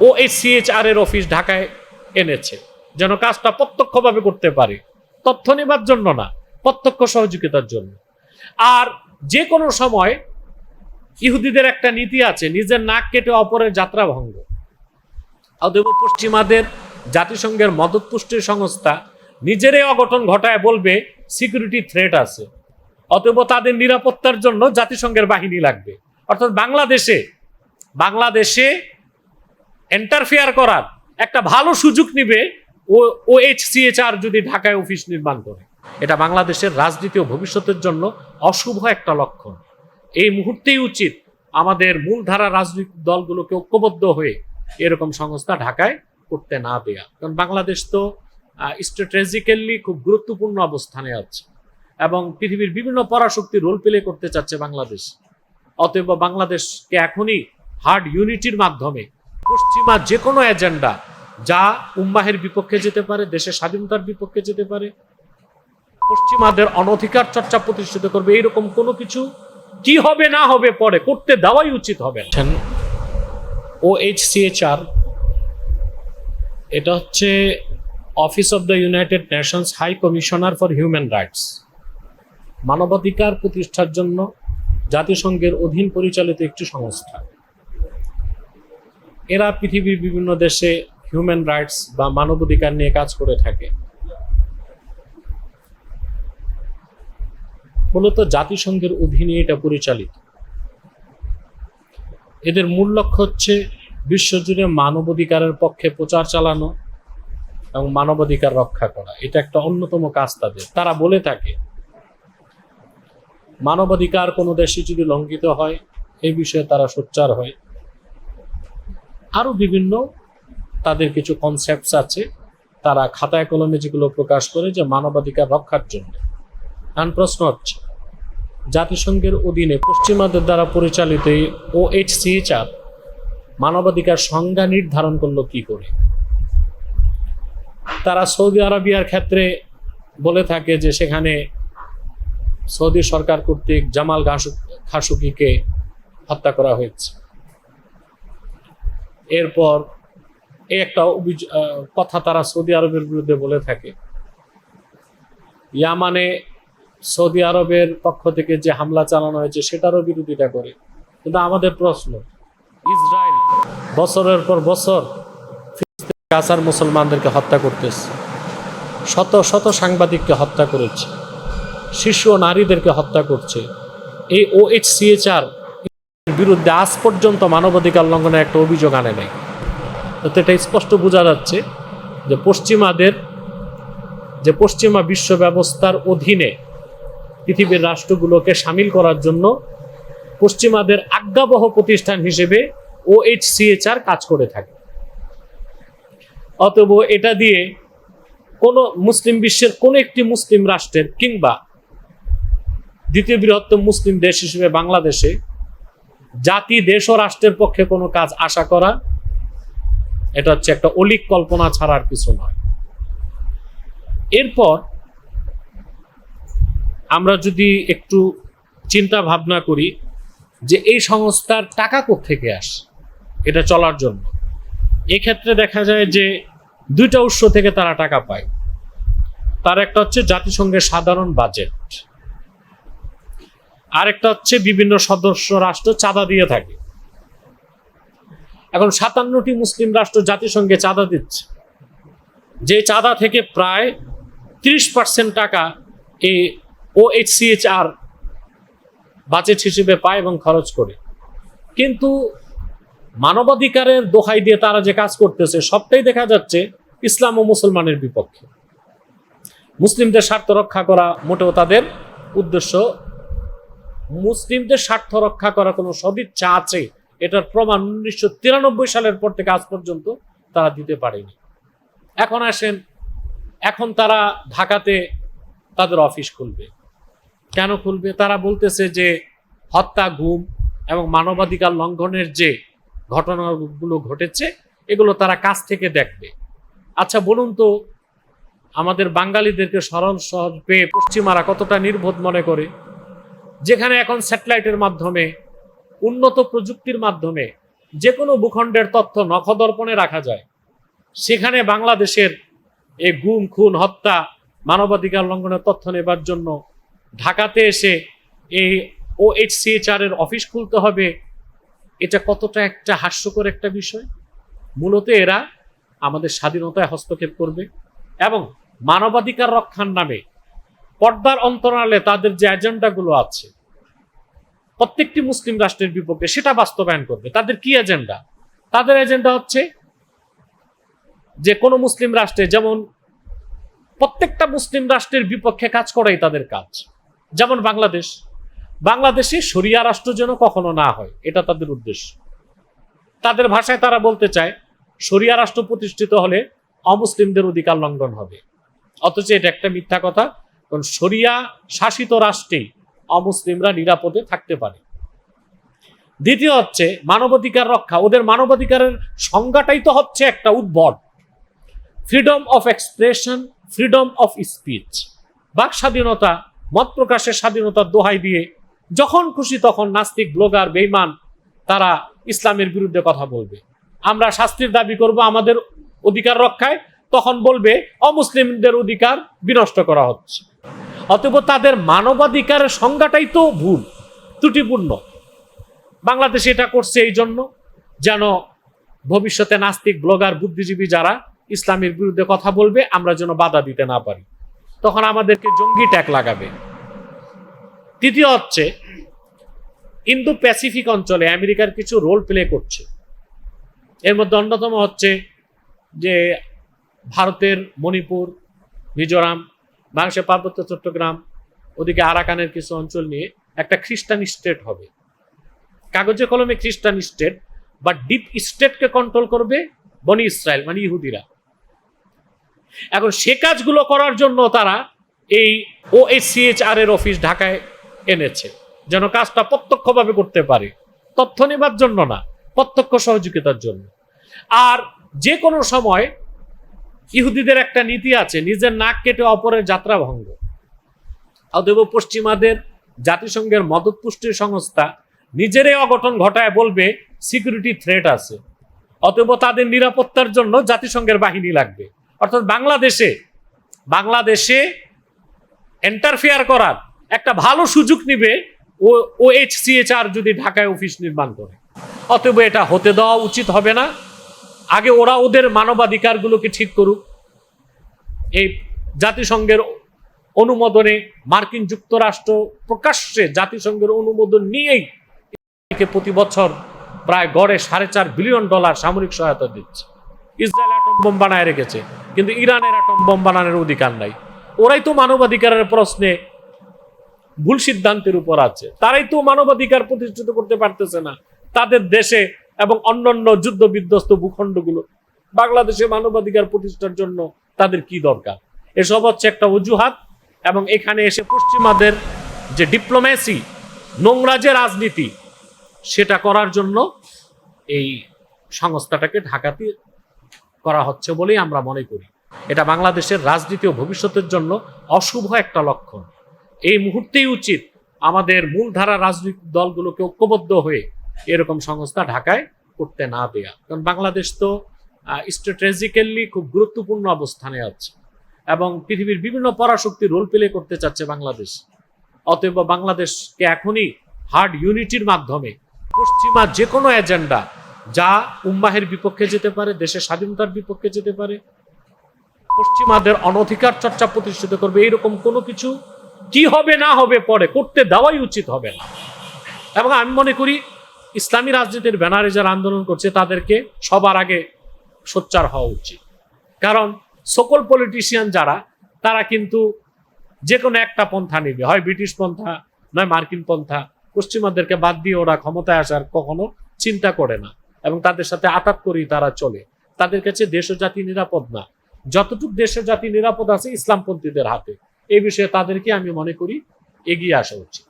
ও এই সিএচআর এর অফিস ঢাকায় এনেছে। যেন কাজটা প্রত্যক্ষভাবে করতে পারে। তথ্য নেবার জন্য না, প্রত্যক্ষ সহযোগিতার জন্য। আর যে কোনো সময় ইহুদিদের একটা নীতি আছে, নিজের নাক কেটে অপরের যাত্রা ভঙ্গ। অতএব পশ্চিমাদের জাতিসংঘের মদত পুষ্টির সংস্থা নিজেরাই অঘটন ঘটায় বলবে সিকিউরিটি থ্রেট আছে। অতএব তাদের নিরাপত্তার জন্য জাতিসংঘের বাহিনী লাগবে। অর্থাৎ বাংলাদেশে বাংলাদেশে এন্টারফেয়ার করার একটা ভালো সুযোগ নিবে ও ও ওএইচসিএচআর যদি ঢাকায় অফিস নির্মাণ করে। এটা বাংলাদেশের রাজনীতি ও ভবিষ্যতের জন্য অশুভ একটা লক্ষণ। এই মুহূর্তেই উচিত আমাদের মূলধারা রাজনৈতিক দলগুলোকে ঐক্যবদ্ধ হয়ে এরকম সংস্থা ঢাকায় করতে না দেয়া। কারণ বাংলাদেশ তো স্ট্র্যাটেজিক্যালি খুব গুরুত্বপূর্ণ অবস্থানে আছে এবং পৃথিবীর বিভিন্ন পরাশক্তি রোল প্লে করতে চাচ্ছে বাংলাদেশ। অতএব বাংলাদেশকে এখনই হার্ড ইউনিটির মাধ্যমে পশ্চিমা যে কোনো এজেন্ডা, যা উম্মাহের বিপক্ষে যেতে পারে, দেশের স্বাধীনতার বিপক্ষে যেতে পারে, পশ্চিমাদের অনধিকার চর্চা প্রতিষ্ঠিত করবে, এইরকম কোনো কিছু কি হবে, না হবে, পরে করতে দেওয়াই উচিত হবে ও এইচ সিএচআর এটা হচ্ছে office of the United Nations high commissioner for human rights মানবাধিকার প্রতিষ্ঠার জন্য জাতিসংঘের অধীন পরিচালিত একটি সংস্থা। এরা পৃথিবীর বিভিন্ন দেশে হিউম্যান রাইটস বা মানবাধিকার নিয়ে কাজ করে থাকে। মূলত জাতিসংঘের অধীনে এটা পরিচালিত। এদের মূল লক্ষ্য হচ্ছে বিশ্বজুড়ে মানবাধিকারের পক্ষে প্রচার চালানো এবং মানবাধিকার রক্ষা করা। এটা একটা অন্যতম কাজ তাদের। তারা বলে থাকে, মানবাধিকার কোনো দেশে যদি লঙ্ঘিত হয়, এই বিষয়ে তারা সোচ্চার হয়। আরও বিভিন্ন তাদের কিছু কনসেপ্টস আছে। তারা খাতায় কলমে যেগুলো প্রকাশ করে যে মানবাধিকার রক্ষার জন্য। এখন প্রশ্ন হচ্ছে, জাতিসংঘের অধীনে পশ্চিমাদের দ্বারা পরিচালিত ও এইচ সিএচআর মানবাধিকার সংজ্ঞা নির্ধারণ করল কি করে? তারা সৌদি আরবিয়ার ক্ষেত্রে বলে থাকে যে সেখানে সৌদি সরকার কর্তৃক জামাল খাসুকিকে হত্যা করা হয়েছে। এরপর একটা কথা তারা সৌদি আরবের বিরুদ্ধে বলে থাকে। ইয়ামানে সৌদি আরবের পক্ষ থেকে যে হামলা চালানো হয়েছে, সেটারও বিরোধিতা করে। কিন্তু আমাদের প্রশ্ন, ইসরায়েল বছরের পর বছর গাজার মুসলমানদেরকে হত্যা করতেছে, শত শত সাংবাদিককে হত্যা করেছে, শিশু নারীদেরকে হত্যা করছে, এই ও এইচ সিএচআর বিরুদ্ধে আজ পর্যন্ত মানবাধিকার লঙ্ঘনের একটা অভিযোগ আনে নাই। তো এটা স্পষ্ট বোঝা যাচ্ছে যে পশ্চিমাদের, যে পশ্চিমা বিশ্ব ব্যবস্থার অধীনে পৃথিবীর রাষ্ট্রগুলোকে সামিল করার জন্য পশ্চিমাদের আজ্ঞাবহ প্রতিষ্ঠান হিসেবে ও এইচ সিএচআর কাজ করে থাকে। অতএব এটা দিয়ে কোনো মুসলিম বিশ্বের কোনো একটি মুসলিম রাষ্ট্রের কিংবা দ্বিতীয় বৃহত্তম মুসলিম দেশ হিসেবে বাংলাদেশে জাতি, দেশ ও রাষ্ট্রের পক্ষে কোনো কাজ আশা করা, এটা হচ্ছে একটা অলিক কল্পনা ছাড়ার কিছু নয়। এরপর আমরা যদি একটু চিন্তা ভাবনা করি যে এই সংস্থার টাকা থেকে আসে, এটা চলার জন্য। এক্ষেত্রে দেখা যায় যে দুইটা উৎস থেকে তারা টাকা পায়। তার একটা হচ্ছে জাতিসংঘের সাধারণ বাজেট। আরেকটা হচ্ছে বিভিন্ন সদস্য রাষ্ট্র চাঁদা দিয়ে থাকে। এখন সাতান্নটি মুসলিম রাষ্ট্র জাতিসংঘে চাঁদা দিচ্ছে। যে চাঁদা থেকে প্রায় ত্রিশ পার্সেন্ট টাকা এই এইচসিএচআর বাজেট হিসেবে পায় এবং খরচ করে। কিন্তু মানবাধিকারের দোহাই দিয়ে তারা যে কাজ করতেছে, সবটাই দেখা যাচ্ছে ইসলাম ও মুসলমানের বিপক্ষে। মুসলিমদের স্বার্থ রক্ষা করা মোটেও তাদের উদ্দেশ্য মুসলিমদের স্বার্থ রক্ষা করার কোনো সদিচ্ছা আছে, এটার প্রমাণ উনিশশো তিরানব্বই সালের পর থেকে আজ পর্যন্ত তারা দিতে পারেনি। এখন আসেন, এখন তারা ঢাকাতে তাদের অফিস খুলবে। কেন খুলবে? তারা বলতেছে যে হত্যা, গুম এবং মানবাধিকার লঙ্ঘনের যে ঘটনাগুলো ঘটেছে, এগুলো তারা কাছ থেকে দেখবে। আচ্ছা বলুন তো, আমাদের বাঙালিদেরকে স্মরণ সহজ পেয়ে পশ্চিমারা কতটা নির্বোধ মনে করে? যেখানে এখন স্যাটেলাইটের মাধ্যমে, উন্নত প্রযুক্তির মাধ্যমে যে কোনো ভূখণ্ডের তথ্য নখদর্পণে রাখা যায়, সেখানে বাংলাদেশের এই গুম, খুন, হত্যা, মানবাধিকার লঙ্ঘনের তথ্য নেবার জন্য ঢাকাতে এসে এই ওএইচসিএচআর এর অফিস খুলতে হবে, এটা কতটা একটা হাস্যকর একটা বিষয়? মূলত এরা আমাদের স্বাধীনতায় হস্তক্ষেপ করবে এবং মানবাধিকার রক্ষার নামে পর্দার অন্তরালে তাদের যে এজেন্ডাগুলো আছে, প্রত্যেকটি মুসলিম রাষ্ট্রের বিপক্ষে সেটা বাস্তবায়ন করবে। তাদের কি এজেন্ডা? তাদের এজেন্ডা হচ্ছে যে কোনো মুসলিম রাষ্ট্রে যেমন প্রত্যেকটা মুসলিম রাষ্ট্রের বিপক্ষে কাজ করাই তাদের কাজ। যেমন বাংলাদেশ। বাংলাদেশে শরিয়া রাষ্ট্র যেন কখনো না হয়, এটা তাদের উদ্দেশ্য। তাদের ভাষায় তারা বলতে চায়, শরিয়া রাষ্ট্র প্রতিষ্ঠিত হলে অমুসলিমদের অধিকার লঙ্ঘন হবে। অথচ এটা একটা মিথ্যা কথা। কারণ শরিয়া শাসিত রাষ্ট্রেই অমুসলিমরা নিরাপদে থাকতে পারে। দ্বিতীয় হচ্ছে মানবাধিকার রক্ষা। ওদের মানবাধিকারের সংজ্ঞাটাই তো হচ্ছে একটা উদ্ভট। Freedom of expression freedom of speech বাক স্বাধীনতা, মত প্রকাশের স্বাধীনতার দোহাই দিয়ে যখন খুশি তখন নাস্তিক, ব্লগার, বেইমান তারা ইসলামের বিরুদ্ধে কথা বলবে। আমরা শাস্তির দাবি করব আমাদের অধিকার রক্ষায়, তখন বলবে অমুসলিমদের অধিকার বিনষ্ট করা হচ্ছে। অতএব তাদের মানবাধিকারের সংজ্ঞাটাই তো ভুল, ত্রুটিপূর্ণ। বাংলাদেশ এটা করছে এই জন্য যেন ভবিষ্যতে নাস্তিক, ব্লগার, বুদ্ধিজীবী যারা ইসলামের বিরুদ্ধে কথা বলবে, আমরা যেন বাধা দিতে না পারি। তখন আমাদেরকে জঙ্গি ট্যাগ লাগাবে। তৃতীয় হচ্ছে ইন্দো প্যাসিফিক অঞ্চলে আমেরিকার কিছু রোল প্লে করছে। এর মধ্যে অন্যতম হচ্ছে যে ভারতের মণিপুর, মিজোরাম বাংলাদেশের পার্বত্য চট্টগ্রাম, ওদিকে আরাকানের কিছু অঞ্চল নিয়ে একটা খ্রিস্টান স্টেট হবে। কাগজে কলমে খ্রিস্টান স্টেট বা ডিপ স্টেটকে কন্ট্রোল করবে বনি ইসরায়েল মানে ইহুদিরা। এখন সে কাজগুলো করার জন্য তারা এই ওএসিএইচআর এর অফিস ঢাকায় এনেছে। যেন কাজটা প্রত্যক্ষভাবে করতে পারে। তথ্য নেবার জন্য না, প্রত্যক্ষ সহযোগিতার জন্য। আর যে কোনো সময় ইহুদিদের একটা নীতি আছে, নিজের নাক কেটে অপরের যাত্রা ভঙ্গ। অতএব পশ্চিমাদের জাতিসংঘের মদত পুষ্টির সংস্থা নিজেরাই অঘটন ঘটায় বলবে সিকিউরিটি থ্রেট আছে। অতএব তাদের নিরাপত্তার জন্য জাতিসংঘের বাহিনী লাগবে। অর্থাৎ বাংলাদেশে বাংলাদেশে এন্টারফেয়ার করার একটা ভালো সুযোগ নিবে ও ওএইচসিএচআর যদি ঢাকায় অফিস নির্মাণ করে। অতএব এটা হতে দেওয়া উচিত হবে না। আগে ওরা ওদের মানবাধিকারগুলোকে ঠিক করুক। এই জাতিসংঘের অনুমোদনে মার্কিন যুক্তরাষ্ট্র প্রকাশ্যে জাতিসংঘের অনুমোদন নিয়েই প্রতি বছর প্রায় গড়ে সাড়ে চার বিলিয়ন ডলার সামরিক সহায়তা দিচ্ছে। ইসরায়েল অ্যাটম বোম বানায় রেখেছে, কিন্তু ইরানের অ্যাটম বোম বানানোর অধিকার নাই। ওরাই তো মানবাধিকারের প্রশ্নে ভুল সিদ্ধান্তের উপর আছে। তারাই তো মানবাধিকার প্রতিষ্ঠিত করতে পারতেছে না। তাদের দেশে এবং অন্যান্য যুদ্ধ বিধ্বস্ত ভূখণ্ডগুলো বাংলাদেশে মানবাধিকার প্রতিষ্ঠার জন্য তাদের কি দরকার? এসব হচ্ছে একটা অজুহাত এবং এখানে এসে পশ্চিমাদের যে ডিপ্লোমেসি নোংরা যে রাজনীতি, সেটা করার জন্য এই সংস্থাটাকে ঢাকাতে করা হচ্ছে বলেই আমরা মনে করি। এটা বাংলাদেশের রাজনীতি ও ভবিষ্যতের জন্য অশুভ একটা লক্ষণ। এই মুহূর্তেই উচিত আমাদের মূলধারা রাজনৈতিক দলগুলোকে ঐক্যবদ্ধ হয়ে এরকম সংস্থা ঢাকায় করতে না দেয়া কারণ বাংলাদেশ তো স্ট্র্যাটেজিক্যালি খুব গুরুত্বপূর্ণ অবস্থানে আছে এবং পৃথিবীর বিভিন্ন পরাশক্তি রোল প্লে করতে চাচ্ছে বাংলাদেশ। অতএব বাংলাদেশকে এখনই হার্ড ইউনিটির মাধ্যমে পশ্চিমা যে কোনো এজেন্ডা যা উম্মাহের বিপক্ষে যেতে পারে, দেশের স্বাধীনতার বিপক্ষে যেতে পারে, পশ্চিমাদের অনধিকার চর্চা প্রতিষ্ঠিত করবে, এইরকম কোনো কিছু কি হবে না হবে পরে করতে দেওয়াই উচিত হবে না। এবং আমি মনে করি ইসলামী রাজনীতির ব্যানারে যারা আন্দোলন করছে, তাদেরকে সবার আগে সোচ্চার হওয়া উচিত। কারণ সকল পলিটিশিয়ান যারা, তারা কিন্তু যে কোনো একটা পন্থা নেবে। হয় ব্রিটিশ পন্থা, নয় মার্কিন পন্থা, পশ্চিমাদেরকে বাদ দিয়ে ওরা ক্ষমতায় আসার কখনো চিন্তা করে না। এবং তাদের সাথে আতাত করেই তারা চলে। তাদের কাছে দেশ জাতি নিরাপদ না। যতটুকু দেশ জাতি নিরাপদ আছে, ইসলামপন্থীদের হাতে। এই বিষয়ে তাদেরকে আমি মনে করি এগিয়ে আসা উচিত।